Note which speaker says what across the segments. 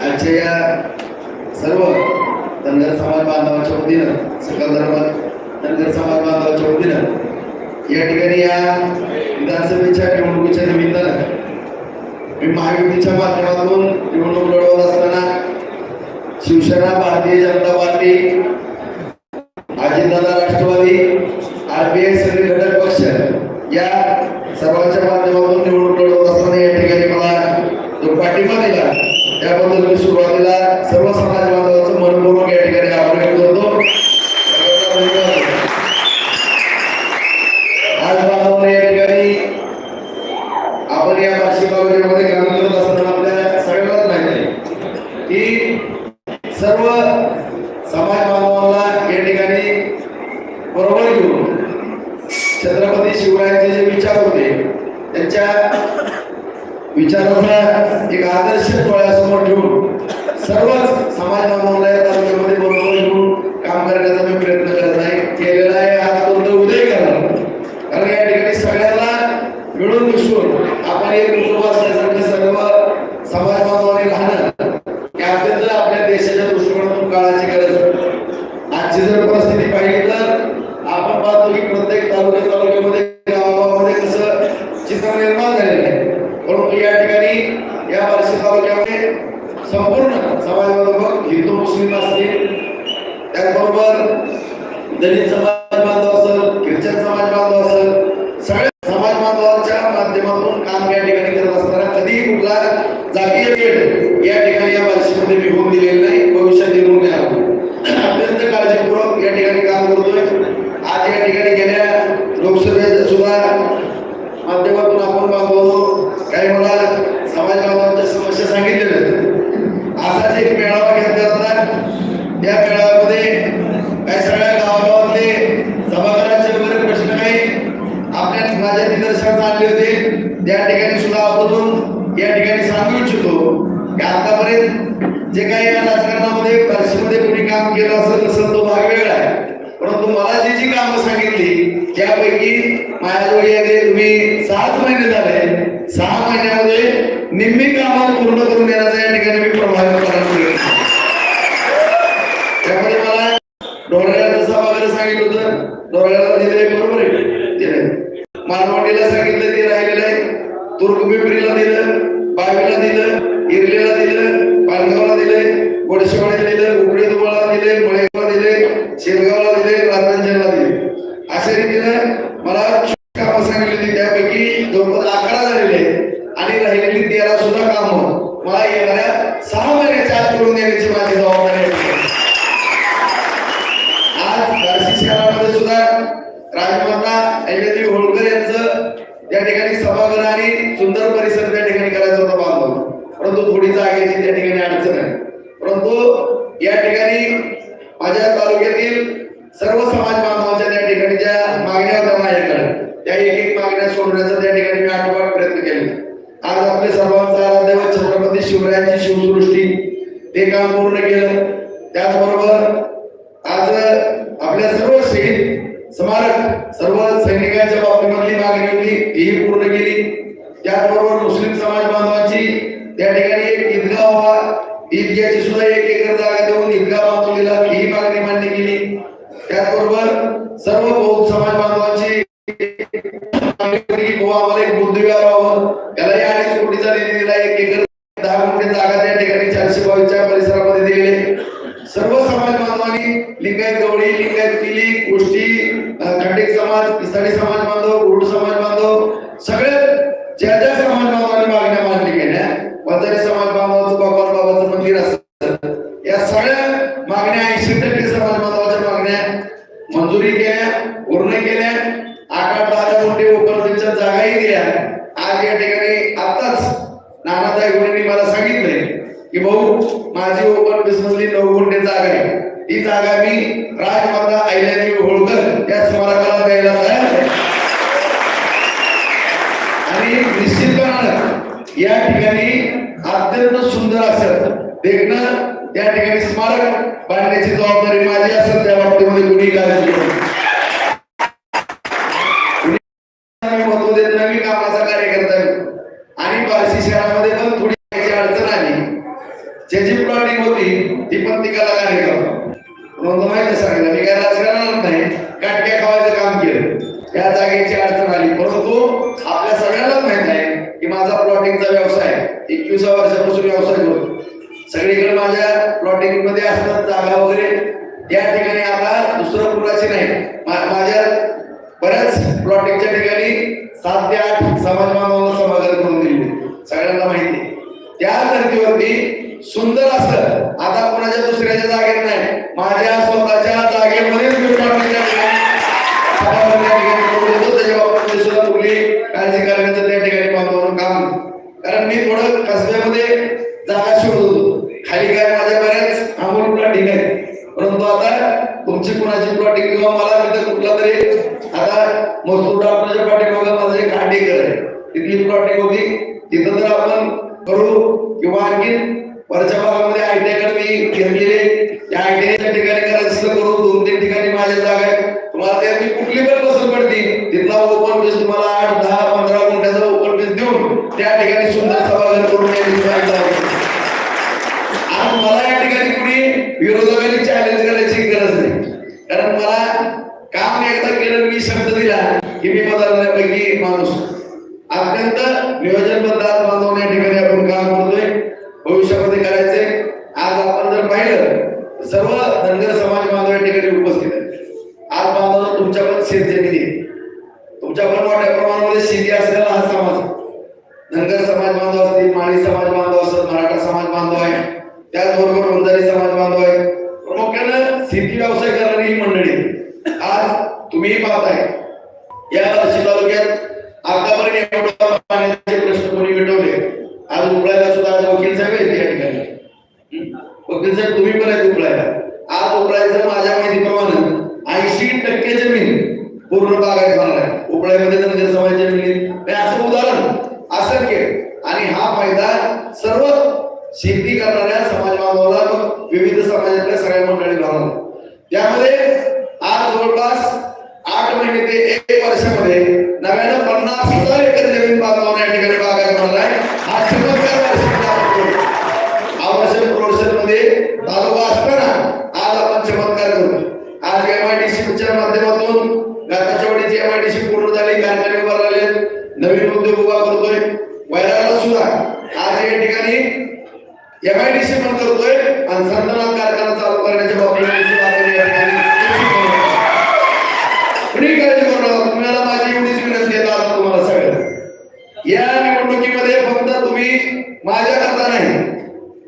Speaker 1: आजच्या या सर्व धनगर समाज बांधवाच्या वतीनं सकल धर्म धनगर समाज बांधवाच्या वतीनं या ठिकाणी या विधानसभेच्या निवडणुकीच्या निमित्तानं मी महायुतीच्या माध्यमातून निवडणूक लढवत असताना शिवसेना भारतीय जनता पार्टी अजितदादा राष्ट्रवादी आरबीआय सगळे घटक पक्ष या सर्वांच्या माध्यमातून निवडणूक लढवत असताना या ठिकाणी मला जो पाठिंबा दिला त्याबद्दल मी सुरुवातीला सर्व समाज बांधवांचं मनपूर्वक या ठिकाणी आभार करतो. आज बांधवांना या ठिकाणी आपण या वार्षिक आयोजनामध्ये काम करत असताना आपल्या सगळ्यांनाच माहिती की सर्व समाज बांधवांना या ठिकाणी बरोबर घेऊन छत्रपती शिवरायांचे जे विचार होते त्यांच्या विचाराचा एक आदर्श डोळ्यासमोर ठेवून सर्वच समाज बांधवांना या तालुक्यामध्ये बरोबर घेऊन काम करण्याचा मी प्रयत्न करत आहे केलेला आहे आज कोणतं उदय करणार कारण या ठिकाणी सगळ्यांना मिळून मिसळून आपण एक कुटुंब असल्यासारखं सर्व समाज बांधवांनी राहणं हे अत्यंत आपल्या देशाच्या दृष्टिकोनातून काळाची गरज आहे. आजची जर परिस्थिती पाहिली तर आपण पाहतो की प्रत्येक तालुक्या तालुक्यामध्ये गावामध्ये कसं चित्र निर्माण झालेलं आहे परंतु या ठिकाणी या बार्शी तालुक्यामध्ये संपूर्ण समाज बांधव हिंदू मुस्लिम असतील त्याचबरोबर दलित समाज बांधव असेल ख्रिश्चन समाज बांधव असेल सगळ्या समाज बांधवांच्या माध्यमातून काम या ठिकाणी करत असताना कधी कुठला जातीय भेद या ठिकाणी या बार्शीमध्ये मी होऊन दिलेलं नाही भविष्यात येऊन नाही अत्यंत काळजीपूर्वक या ठिकाणी काम करतोय आज या ठिकाणी गेल्या लोकसभेच्या सुद्धा माध्यमातून आपण बांधवतो काही मला समाज बांधवांच्या समस्या सांगितलेल्या आहेत. असाच एक मेळावा घेतला होता त्या मेळाव्यामध्ये काही सगळ्या गावागावातले सभागृहाचे वगैरे प्रश्न काही आपल्या माझ्या निदर्शनास आणले होते त्या ठिकाणी सुद्धा आवर्जून या ठिकाणी सांगू इच्छितो की आतापर्यंत जे काही या राजकारणामध्ये परिषदेमध्ये कोणी काम केलं असेल नसेल तो भाग वेगळा आहे. परंतु मला जी जी कामं सांगितली त्यापैकी माझ्याजवळ तुम्ही सहाच महिने झाले. सहा महिन्यामध्ये निम्मी कामात पूर्ण करून देण्याचा या ठिकाणी मी प्रभावी प्रयत्न त्यामध्ये मला डोळ्याला जसं वगैरे सांगितलं होतं डोळ्याला दिले बरोबर आहे. दिले मालवणीला सांगितलं ते राहिलेलं आहे. तुर्कपिंपरीला दिलं बावीला दिलं इरलेला दिलं पालगावला दिलंय गोडशेवाडीला लागायची त्या ठिकाणी अडचण आहे. परंतु या ठिकाणी माझ्या तालुक्यातील सर्व समाज बांधवांच्या त्या ठिकाणी ज्या मागण्या होत्या माझ्याकडे त्या एक एक मागण्या सोडण्याचा त्या ठिकाणी मी आठवडा प्रयत्न केला आज आपले सर्वांचा आराध्य छत्रपती शिवरायांची शिवसृष्टी ते काम पूर्ण केलं त्याचबरोबर आज आपल्या सर्व शहीद स्मारक सर्व सैनिकांच्या बाबतीमधली मागणी होती तीही पूर्ण केली त्याचबरोबर मुस्लिम समाज बांधवांची त्या ठिकाणी एक ईदगाह व्हावा सुद्धा एक एकर जागा देऊन ईदगाह बांधवलेला ही मागणी मान्य केली. त्याचबरोबर सर्व बौद्ध समाज बांधवांची आम्हाला एक व्हावं. त्यालाही अडीच कोटीचा निधी दिला. एक एकर दहा कोटी जागा त्या ठिकाणी चारशे बावीसच्या परिसरामध्ये दिलेली सर्व समाज बांधवांनी लिंगायत गवळी लिंगायत पिली गोष्टी अं, समाज पिसाडी समाज बांधव गुरुड समाज बांधव सगळे ज्या ज्या या ठिकाणी अत्यंत सुंदर असं देखणं या ठिकाणी स्मारक बांधण्याची जबाबदारी माझी असेल त्या बाबतीमध्ये कुणी काळजी महत्त्व देत नाही मी कामाचा कार्यकर्ता आहे. आणि बार्शी शहरामध्ये पण थोडी अडचण आली. ज्याची प्लॉटिंग होती ती पण ती कार्य करतो म्हणतो माहिती सांगितलं मी काय राजकारणात नाही काटक्या खावायचं काम केलं. या जागेची अडचण आली. परंतु आपल्या सगळ्यांनाच माहिती प्लॉटिंगचा व्यवसाय. एकविसा वर्षापासून व्यवसाय करतो सगळीकडे माझ्या प्लॉटिंगमध्ये असतात जागा वगैरे. या ठिकाणी आता दुसरं कुणाची नाही. माझ्या बऱ्याच प्लॉटिंगच्या ठिकाणी सात ते आठ समाज बांधवांना सभागृह करून दिले. सगळ्यांना माहिती. आहे. त्या धर्तीवरती सुंदर असं आता कोणाच्या दुसऱ्याच्या जागेत नाही. माझ्या स्वतःच्या जागेमध्ये Thank you. हजार एकर जमीन बांधवांना या ठिकाणी बागायत होणार आहे हा चमत्कार वार्षिक करतो. आवश्यक प्रोडक्शनमध्ये तालुका असताना आज आपण चमत्कार करतो आज एमआयडीसी च्या माध्यमातून गाताच्यावाडीची एमआयडीसी पूर्ण झाली कारखाने उभा नवीन उद्योग उभा करतोय वैराला सुद्धा आज या ठिकाणी एमआयडीसी पण करतोय आणि संतनाथ कारखाना चालू करण्याच्या बाबतीत सुद्धा आपण या ठिकाणी यशस्वी होणार आहोत. कुणी काळजी करू नका तुम्हाला माझी एवढीच विनंती आहे आता तुम्हाला सगळ्यांना या निवडणुकीमध्ये फक्त तुम्ही माझ्या करता नाही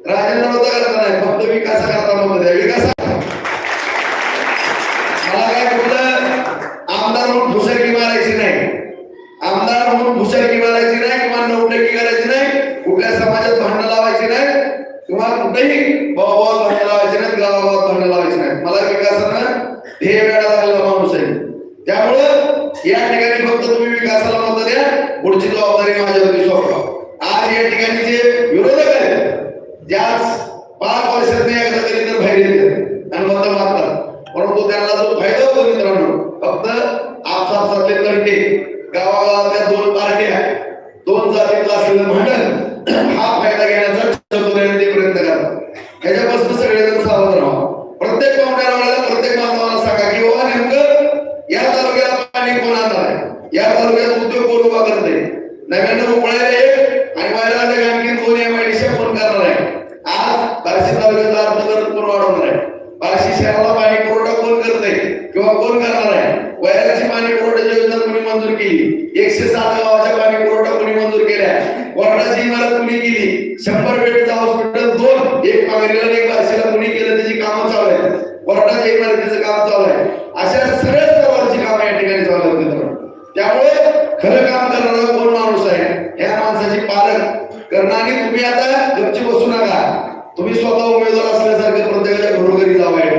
Speaker 1: राजेंद्र होता करता नाही फक्त विकासाकरता मत द्या विकासा मला काय फक्त आमदार म्हणून भुसरकी मारायची नाही. आमदार म्हणून भुसरकी मारायची नाही किंवा नवटकी करायची नाही कुठल्या समाजात भांड लावायची नाही किंवा कुठेही भावाभावात भांड लावायची नाही गावागावात भांडण लावायची नाही. मला विकासानं ध्येय वेळा लागला माणूस आहे. त्यामुळं या ठिकाणी फक्त तुम्ही विकासाला मत द्या पुढची जबाबदारी माझ्यावरती सोपवा. आज या ठिकाणी जे विरोधक आहेत ज्याच पाच वर्षात एकदा तरी तर बाहेर येते आणि मत मारतात परंतु त्यांना जो फायदा होतो मित्रांनो फक्त आपसापसातले तंटे. गावागावातल्या दोन पार्ट्या दोन जातीतलं असलेलं भांडण हा फायदा घेण्याचा चतुर्याने ते प्रयत्न करतात. ह्याच्यापासून सगळेजण सावध राहा. या तालुक्यात उद्योग कोण उभा करते नव्याण्णव उकळायला एक आणि बाहेर आणखी दोन एमआयडीसी फोन करणार आहे. आज बार्शी तालुक्याचा अर्थकारण कोण वाढवणार आहे? बार्शी शहराला पाणी पुरवठा कोण करते किंवा कोण करणार आहे? वयाची पाणी पुरवठ्याची योजना कोणी मंजूर केली? एकशे सात गावाच्या पाणी पुरवठा कोणी मंजूर केल्या? कोर्टाची इमारत कोणी केली? शंभर बेडचा हॉस्पिटल दोन. एक पागरीला एक बार्शीला कोणी केलं? त्याची कामं चालू आहेत. कोर्टाच्या इमारतीचं काम चालू आहे. अशा सगळ्या स्तरावरची कामं या ठिकाणी चालू आहेत मित्रांनो. त्यामुळे खरं काम करणारा कोण माणूस आहे? या माणसाची पालक करणारी तुम्ही आता गपची बसू नका. तुम्ही स्वतः उमेदवार असल्यासारखं प्रत्येकाच्या घरोघरी जावं आहे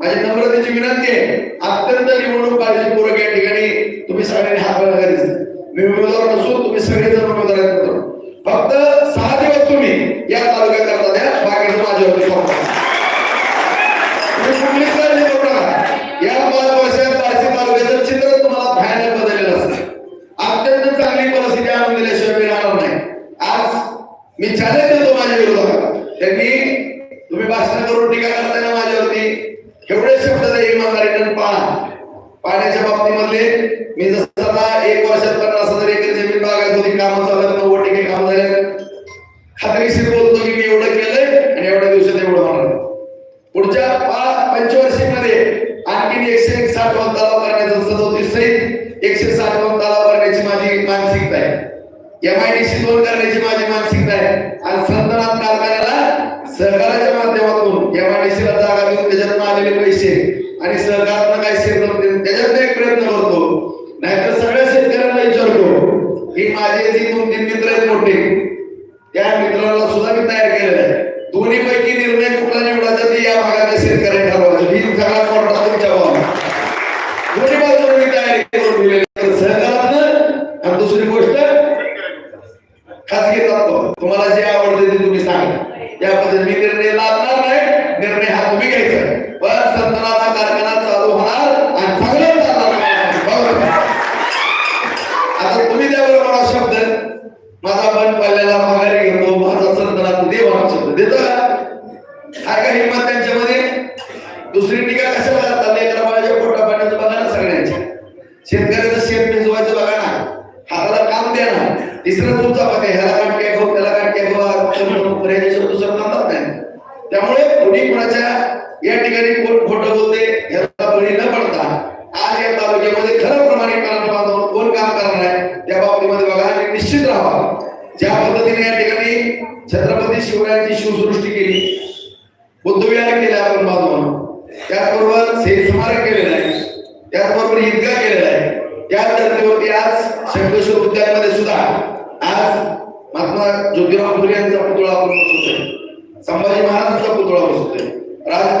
Speaker 1: माझी नम्रतेची विनंती आहे अत्यंत निवडणूक काळजीपूर्वक या ठिकाणी तुम्ही सगळ्यांनी हात मी उमेदवार नसून तुम्ही सगळेजण उमेदवार फक्त सहा दिवस तुम्ही खात्रीशीर बोलतो की मी एवढं केलंय आणि एवढ्या दिवसात एवढं होणार पुढच्या पाच पंचवर्षीमध्ये आणखी एकशे एक साठ वन तलाव करण्याचा सदोतीस सहित एकशे साठ वन तलाव करण्याची माझी मानसिकता आहे. एम आय डी सी दोन करण्याची माझी मानसिकता आहे. आणि संतनाथ कारखान्याला सहकाराच्या माध्यमातून एम आय डी सीला जागा देऊन त्याच्यातून आलेले पैसे आणि सहकारातून काही शेत त्याच्यात एक प्रयत्न करतो. नाहीतर सगळ्या शेतकऱ्यांना विचारतो ही माझे जी दोन तीन मित्र आहेत मोठे.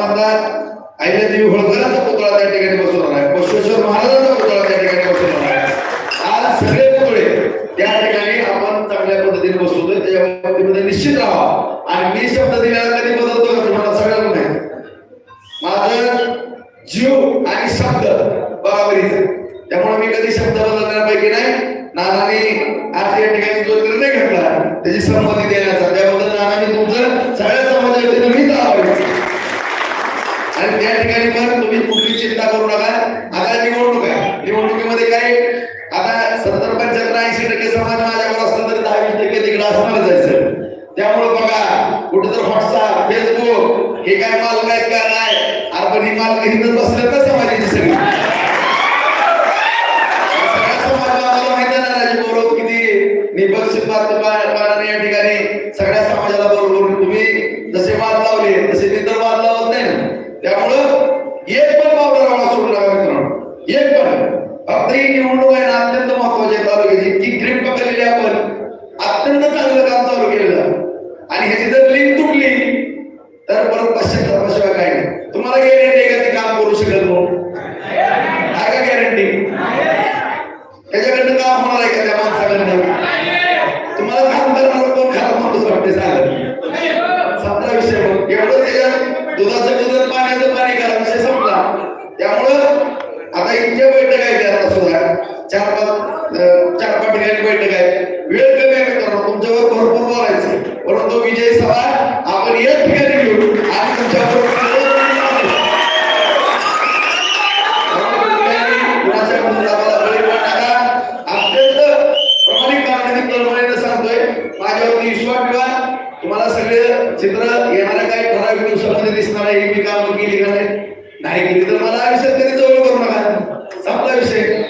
Speaker 1: मतदार अहिल्यादेवी होळकरांचा पुतळा त्या ठिकाणी बसवणार आहे बसवेश्वर महाराजांचा पुतळा त्या ठिकाणी बसवणार आहे आज सगळे पुतळे त्या ठिकाणी आपण चांगल्या पद्धतीने बसवतोय त्या बाबतीमध्ये निश्चित राहा आणि मी शब्द या ठिकाणी पण तुम्ही कुठली चिंता करू नका. आता निवडणूक आहे. निवडणुकीमध्ये काय आता सत्तर पंच्याहत्तर ऐंशी टक्के समाज माझ्यावर असला तरी दहा वीस टक्के तिकडे असणारच आहे सर. त्यामुळे बघा कुठेतरी व्हॉट्सअप फेसबुक हे काय मालक आहेत का नाही? अरे पण ही मालक हिंदच बसल्यात ना समाजाची सगळी. किती निपक्षित या ठिकाणी सगळ्या समाजाला बरोबर तुम्ही आणि विश्वास तुम्हाला सगळे चित्र येणाऱ्या काही ठराविक दिवसामध्ये दिसणार आहे मी काम केली का नाही? केली तर मला आयुष्यात तरी जवळ करू नका. चांगला विषय.